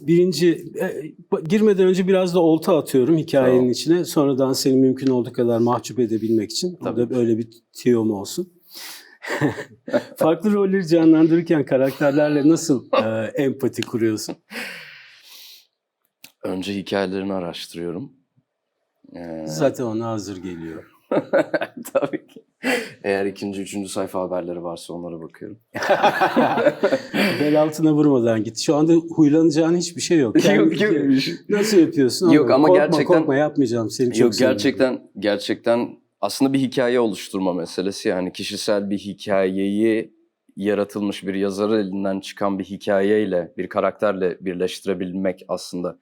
Birinci, e, girmeden önce biraz da olta atıyorum hikayenin Tamam. içine. Sonradan seni mümkün olduğu kadar mahcup edebilmek için. Tabii. böyle bir tüyom olsun. Farklı rolleri canlandırırken karakterlerle nasıl e, empati kuruyorsun? Önce hikayelerini araştırıyorum. Ee, Zaten ona hazır geliyor. Tabii ki. Eğer ikinci, üçüncü sayfa haberleri varsa onlara bakıyorum. Bel altına vurmadan git. Şu anda huylanacağın hiçbir şey yok. Kendi- Nasıl yapıyorsun? Yok ama korkma, gerçekten- Korkma yapmayacağım seni çok Yok seviyorum. gerçekten gerçekten aslında bir hikaye oluşturma meselesi yani kişisel bir hikayeyi yaratılmış bir yazarı elinden çıkan bir hikayeyle bir karakterle birleştirebilmek aslında.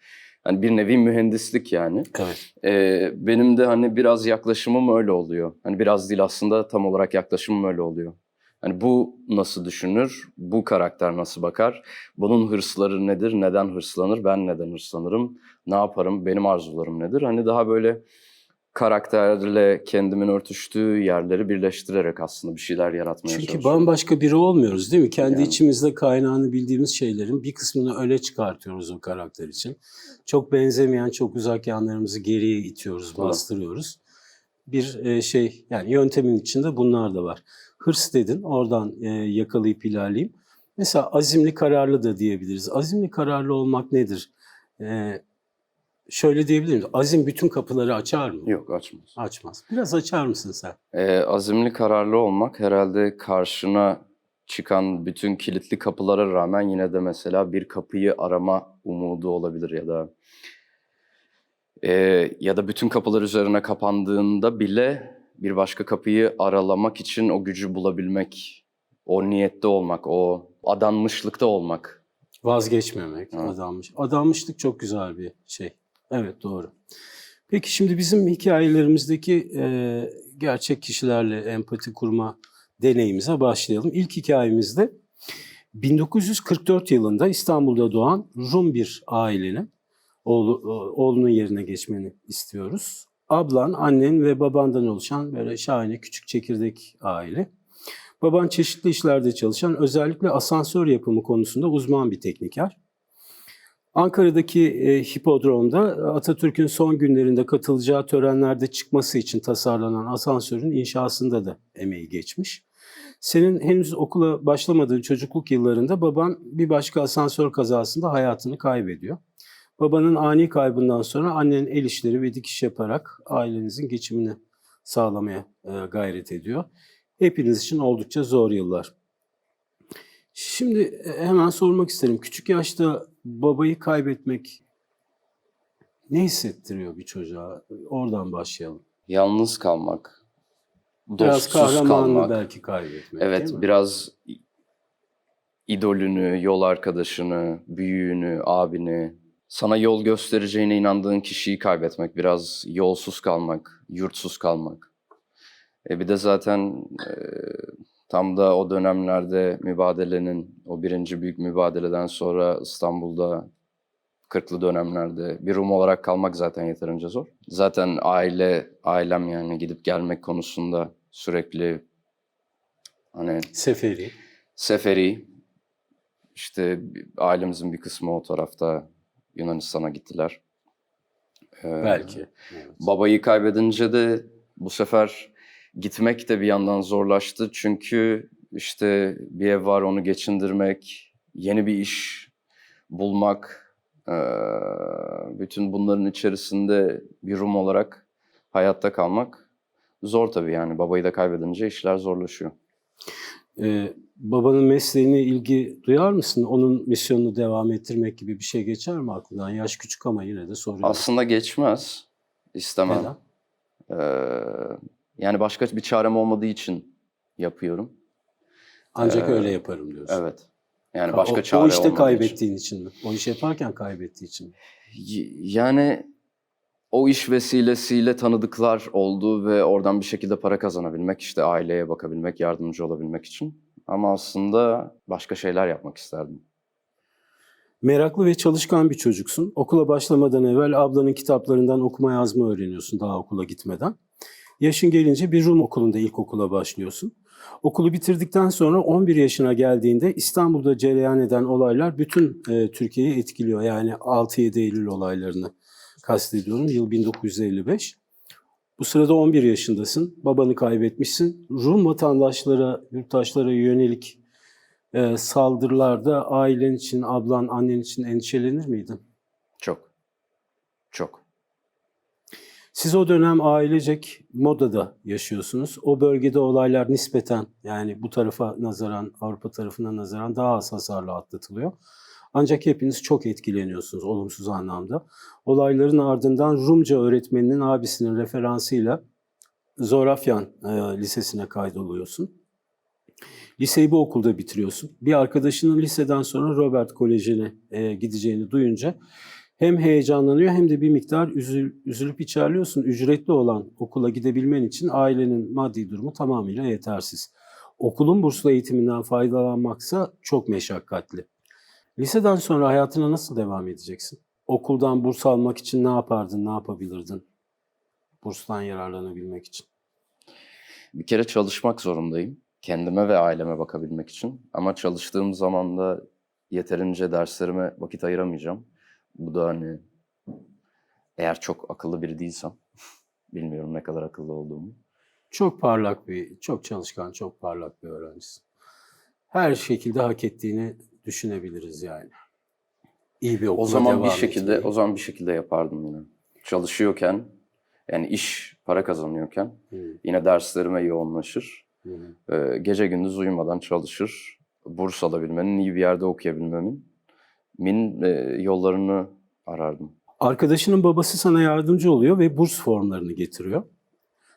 Yani bir nevi mühendislik yani. Evet. Ee, benim de hani biraz yaklaşımım öyle oluyor. Hani biraz değil aslında tam olarak yaklaşımım öyle oluyor. Hani bu nasıl düşünür? Bu karakter nasıl bakar? Bunun hırsları nedir? Neden hırslanır? Ben neden hırslanırım? Ne yaparım? Benim arzularım nedir? Hani daha böyle karakterle kendimin örtüştüğü yerleri birleştirerek aslında bir şeyler yaratmaya Çünkü çalışıyorum. bambaşka biri olmuyoruz değil mi? Kendi Yani. içimizde kaynağını bildiğimiz şeylerin bir kısmını öne çıkartıyoruz o karakter için. Çok benzemeyen, çok uzak yanlarımızı geriye itiyoruz, bastırıyoruz. Bir e, şey, yani yöntemin içinde bunlar da var. Hırs dedin, oradan e, yakalayıp ilerleyeyim. Mesela azimli kararlı da diyebiliriz. Azimli kararlı olmak nedir? E, şöyle diyebilir miyiz? Azim bütün kapıları açar mı? Yok açmaz. Açmaz. Biraz açar mısın sen? Ee, azimli kararlı olmak herhalde karşına çıkan bütün kilitli kapılara rağmen yine de mesela bir kapıyı arama umudu olabilir ya da Ee, ya da bütün kapılar üzerine kapandığında bile bir başka kapıyı aralamak için o gücü bulabilmek, o niyette olmak, o adanmışlıkta olmak. Vazgeçmemek, Evet. adanmış. Adanmışlık çok güzel bir şey. Evet doğru. Peki şimdi bizim hikayelerimizdeki e, gerçek kişilerle empati kurma deneyimize başlayalım. İlk hikayemizde 1944 yılında İstanbul'da doğan Rum bir ailenin oğlu, oğlunun yerine geçmeni istiyoruz. Ablan, annen ve babandan oluşan böyle şahane küçük çekirdek aile. Baban çeşitli işlerde çalışan, özellikle asansör yapımı konusunda uzman bir tekniker. Ankara'daki e, hipodromda Atatürk'ün son günlerinde katılacağı törenlerde çıkması için tasarlanan asansörün inşasında da emeği geçmiş. Senin henüz okula başlamadığın çocukluk yıllarında baban bir başka asansör kazasında hayatını kaybediyor. Babanın ani kaybından sonra annen el işleri ve dikiş yaparak ailenizin geçimini sağlamaya e, gayret ediyor. Hepiniz için oldukça zor yıllar. Şimdi e, hemen sormak isterim. Küçük yaşta babayı kaybetmek ne hissettiriyor bir çocuğa? Oradan başlayalım. Yalnız kalmak, Biraz dostsuz kahramanını kalmak. belki kaybetmek Evet, değil mi? biraz idolünü, yol arkadaşını, büyüğünü, abini, sana yol göstereceğine inandığın kişiyi kaybetmek, biraz yolsuz kalmak, yurtsuz kalmak. E bir de zaten e, tam da o dönemlerde mübadelenin, o birinci büyük mübadeleden sonra İstanbul'da 40'lı dönemlerde bir Rum olarak kalmak zaten yeterince zor. Zaten aile, ailem yani gidip gelmek konusunda sürekli hani Seferi. Seferi. İşte ailemizin bir kısmı o tarafta Yunanistan'a gittiler. Ee, Belki. Evet. Babayı kaybedince de bu sefer gitmek de bir yandan zorlaştı. Çünkü işte bir ev var onu geçindirmek, yeni bir iş bulmak, bütün bunların içerisinde bir Rum olarak hayatta kalmak zor tabii yani. Babayı da kaybedince işler zorlaşıyor. Ee, babanın mesleğine ilgi duyar mısın? Onun misyonunu devam ettirmek gibi bir şey geçer mi aklından? Yaş küçük ama yine de soruyorum. Aslında geçmez. İstemem. Neden? Ee, yani başka bir çarem olmadığı için yapıyorum. Ancak Ee, öyle yaparım diyorsun. Evet. Yani Ha, başka o, çare o işte olmadığı için. kaybettiğin için mi? O iş yaparken kaybettiği için mi? Yani o iş vesilesiyle tanıdıklar oldu ve oradan bir şekilde para kazanabilmek, işte aileye bakabilmek, yardımcı olabilmek için. Ama aslında başka şeyler yapmak isterdim. Meraklı ve çalışkan bir çocuksun. Okula başlamadan evvel ablanın kitaplarından okuma yazma öğreniyorsun daha okula gitmeden. Yaşın gelince bir Rum okulunda ilkokula başlıyorsun. Okulu bitirdikten sonra 11 yaşına geldiğinde İstanbul'da cereyan eden olaylar bütün e, Türkiye'yi etkiliyor. Yani 6-7 Eylül olaylarını kastediyorum. Yıl 1955. Bu sırada 11 yaşındasın. Babanı kaybetmişsin. Rum vatandaşlara, yurttaşlara yönelik e, saldırılarda ailen için, ablan, annen için endişelenir miydin? Çok. Çok. Siz o dönem ailecek Moda'da yaşıyorsunuz. O bölgede olaylar nispeten yani bu tarafa nazaran, Avrupa tarafına nazaran daha az hasarla atlatılıyor. Ancak hepiniz çok etkileniyorsunuz olumsuz anlamda. Olayların ardından Rumca öğretmeninin abisinin referansıyla Zorafyan e, Lisesi'ne kaydoluyorsun. Liseyi bu okulda bitiriyorsun. Bir arkadaşının liseden sonra Robert Koleji'ne e, gideceğini duyunca hem heyecanlanıyor hem de bir miktar üzül, üzülüp içerliyorsun. Ücretli olan okula gidebilmen için ailenin maddi durumu tamamıyla yetersiz. Okulun burslu eğitiminden faydalanmaksa çok meşakkatli. Liseden sonra hayatına nasıl devam edeceksin? Okuldan burs almak için ne yapardın, ne yapabilirdin? Burstan yararlanabilmek için. Bir kere çalışmak zorundayım. Kendime ve aileme bakabilmek için. Ama çalıştığım zaman da yeterince derslerime vakit ayıramayacağım. Bu da hani eğer çok akıllı biri değilsem, bilmiyorum ne kadar akıllı olduğumu. Çok parlak bir, çok çalışkan, çok parlak bir öğrencisin. Her şekilde hak ettiğini düşünebiliriz yani. İyi bir okula O zaman bir şekilde, etmeyi. o zaman bir şekilde yapardım yine. Çalışıyorken, yani iş, para kazanıyorken Hı, yine derslerime yoğunlaşır. hı. Ee, gece gündüz uyumadan çalışır. Burs alabilmenin, iyi bir yerde okuyabilmemin min e, yollarını arardım. Arkadaşının babası sana yardımcı oluyor ve burs formlarını getiriyor.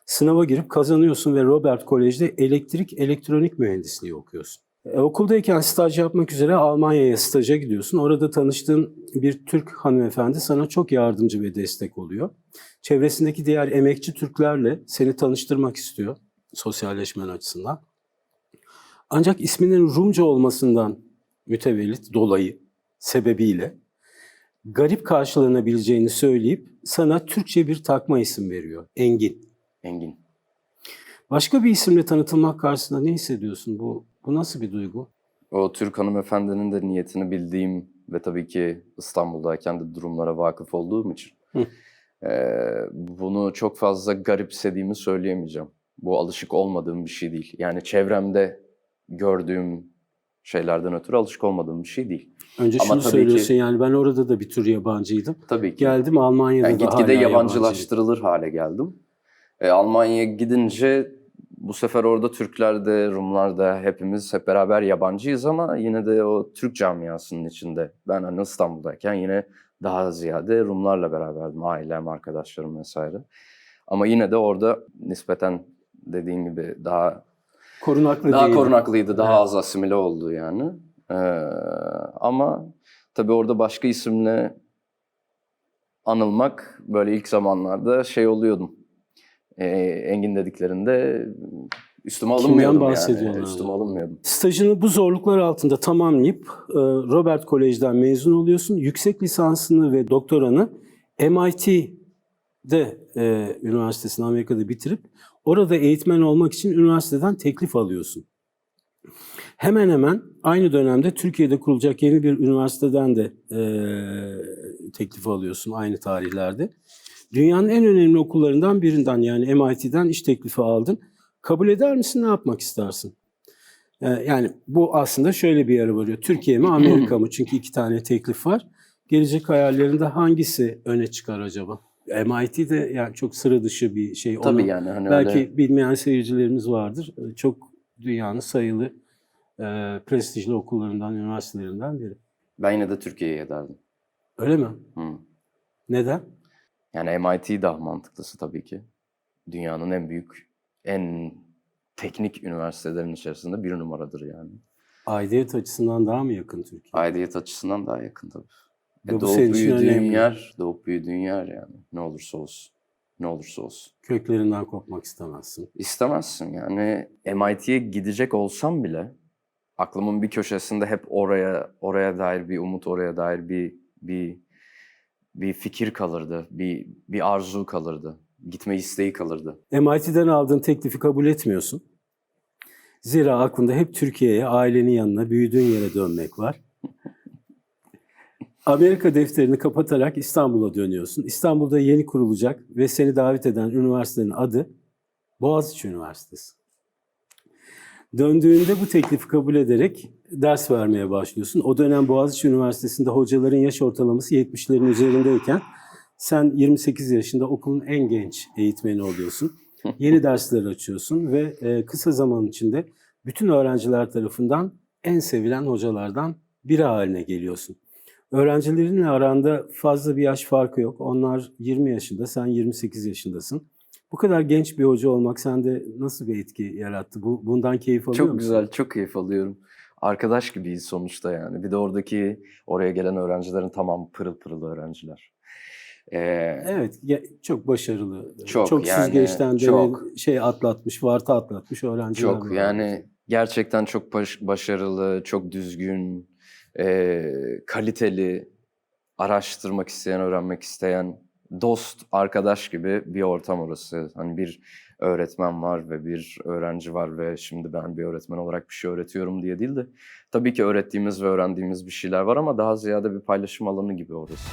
Sınava girip kazanıyorsun ve Robert Kolej'de elektrik elektronik mühendisliği okuyorsun. E, okuldayken staj yapmak üzere Almanya'ya staja gidiyorsun. Orada tanıştığın bir Türk hanımefendi sana çok yardımcı ve destek oluyor. Çevresindeki diğer emekçi Türklerle seni tanıştırmak istiyor sosyalleşmen açısından. Ancak isminin Rumca olmasından mütevellit dolayı sebebiyle garip karşılanabileceğini söyleyip sana Türkçe bir takma isim veriyor. Engin. Engin. Başka bir isimle tanıtılmak karşısında ne hissediyorsun? Bu, bu nasıl bir duygu? O Türk hanımefendinin de niyetini bildiğim ve tabii ki İstanbul'dayken de durumlara vakıf olduğum için eee, bunu çok fazla garipsediğimi söyleyemeyeceğim. Bu alışık olmadığım bir şey değil. Yani çevremde gördüğüm şeylerden ötürü alışık olmadığım bir şey değil. Önce Ama şunu tabii söylüyorsun ki- yani ben orada da bir tür yabancıydım. Tabii ki. Geldim Almanya'da Yani da gitgide yabancılaştırılır hale geldim. E, Almanya'ya gidince bu sefer orada Türkler de Rumlar da hepimiz hep beraber yabancıyız ama yine de o Türk camiasının içinde. Ben hani İstanbul'dayken yine daha ziyade Rumlarla beraberdim. Ailem, arkadaşlarım vesaire. Ama yine de orada nispeten dediğin gibi daha Korunaklı daha değildim. korunaklıydı, daha Evet. az asimile oldu yani. Ee, ama tabii orada başka isimle anılmak böyle ilk zamanlarda şey oluyordum. Ee, Engin dediklerinde üstüme alınmıyordum bahsediyorlar? yani. Üstüme alınmıyordum. Stajını bu zorluklar altında tamamlayıp e, Robert Kolej'den mezun oluyorsun. Yüksek lisansını ve doktoranı MIT'de e, üniversitesini Amerika'da bitirip orada eğitmen olmak için üniversiteden teklif alıyorsun. Hemen hemen aynı dönemde Türkiye'de kurulacak yeni bir üniversiteden de e, teklif alıyorsun aynı tarihlerde. Dünyanın en önemli okullarından birinden yani MIT'den iş teklifi aldın. Kabul eder misin? Ne yapmak istersin? Ee, Yani bu aslında şöyle bir yere varıyor. Türkiye mi Amerika mı? Çünkü iki tane teklif var. Gelecek hayallerinde hangisi öne çıkar acaba? MIT de yani çok sıra dışı bir şey. Tabii Onu yani hani belki öyle bilmeyen seyircilerimiz vardır. Çok dünyanın sayılı e, prestijli okullarından, üniversitelerinden biri. ben yine de Türkiye'ye ederdim. Öyle mi? Hı. Neden? Yani MIT daha mantıklısı tabii ki. Dünyanın en büyük, en teknik üniversitelerin içerisinde bir numaradır yani. Aidiyet açısından daha mı yakın Türkiye? Aidiyet açısından daha yakın tabii. E, doğup büyüdüğün önemli. yer, doğup büyüdüğün yer yani. Ne olursa olsun. Ne olursa olsun. Köklerinden kopmak istemezsin. İstemezsin yani. MIT'ye gidecek olsam bile aklımın bir köşesinde hep oraya oraya dair bir umut, oraya dair bir bir bir fikir kalırdı, bir bir arzu kalırdı, gitme isteği kalırdı. MIT'den aldığın teklifi kabul etmiyorsun. Zira aklında hep Türkiye'ye, ailenin yanına, büyüdüğün yere dönmek var. Amerika defterini kapatarak İstanbul'a dönüyorsun. İstanbul'da yeni kurulacak ve seni davet eden üniversitenin adı Boğaziçi Üniversitesi. Döndüğünde bu teklifi kabul ederek ders vermeye başlıyorsun. O dönem Boğaziçi Üniversitesi'nde hocaların yaş ortalaması 70'lerin üzerindeyken sen 28 yaşında okulun en genç eğitmeni oluyorsun. Yeni dersler açıyorsun ve e, kısa zaman içinde bütün öğrenciler tarafından en sevilen hocalardan biri haline geliyorsun. Öğrencilerinle aranda fazla bir yaş farkı yok. Onlar 20 yaşında, sen 28 yaşındasın. Bu kadar genç bir hoca olmak sende nasıl bir etki yarattı? Bu bundan keyif alıyor Çok musun? güzel, çok keyif alıyorum. Arkadaş gibiyiz sonuçta yani. Bir de oradaki oraya gelen öğrencilerin tamamı pırıl pırıl öğrenciler. Ee, Evet, çok başarılı. Çok, yani, süzgeçten de çok. şey atlatmış, varta atlatmış öğrenciler. Çok yani gerçekten çok baş- başarılı, çok düzgün, eee, kaliteli, araştırmak isteyen, öğrenmek isteyen, dost, arkadaş gibi bir ortam orası. Hani bir öğretmen var ve bir öğrenci var ve şimdi ben bir öğretmen olarak bir şey öğretiyorum diye değil de tabii ki öğrettiğimiz ve öğrendiğimiz bir şeyler var ama daha ziyade bir paylaşım alanı gibi orası.